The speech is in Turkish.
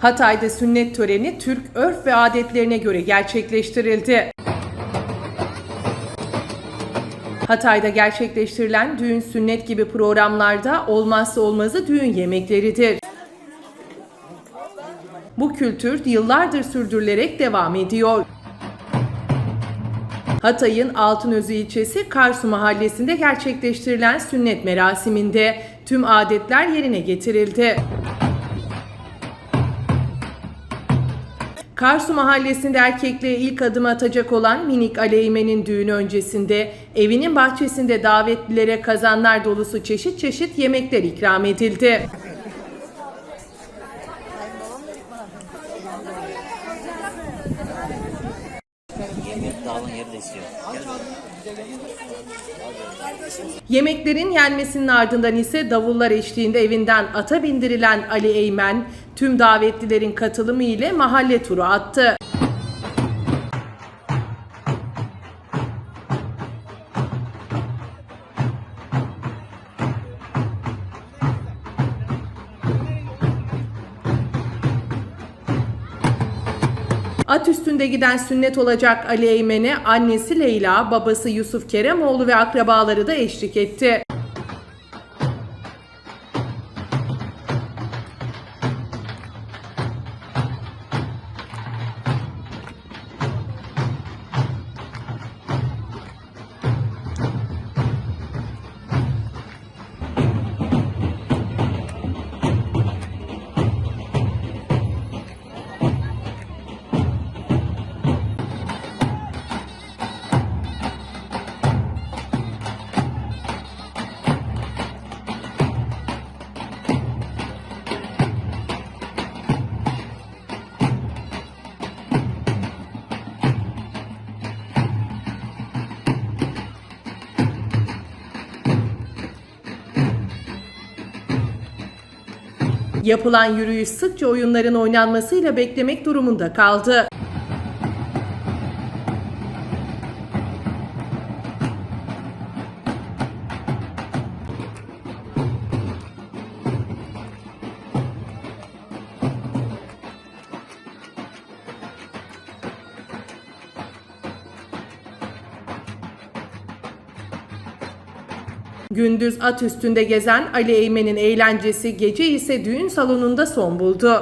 Hatay'da sünnet töreni Türk örf ve adetlerine göre gerçekleştirildi. Hatay'da gerçekleştirilen düğün sünnet gibi programlarda olmazsa olmazı düğün yemekleridir. Bu kültür yıllardır sürdürülerek devam ediyor. Hatay'ın Altınözü ilçesi Karsu mahallesinde gerçekleştirilen sünnet merasiminde tüm adetler yerine getirildi. Karsu mahallesinde erkekliğe ilk adım atacak olan minik Aleymen'in düğünü öncesinde evinin bahçesinde davetlilere kazanlar dolusu çeşit çeşit yemekler ikram edildi. Dağılın yeri de istiyor. Yemeklerin yenmesinin ardından ise davullar eşliğinde evinden ata bindirilen Ali Eymen, tüm davetlilerin katılımı ile mahalle turu attı. At üstünde giden sünnet olacak Ali Eymen'e annesi Leyla, babası Yusuf Keremoğlu ve akrabaları da eşlik etti. Yapılan yürüyüş sıkça oyunların oynanmasıyla beklemek durumunda kaldı. Gündüz at üstünde gezen Ali Eymen'in eğlencesi gece ise düğün salonunda son buldu.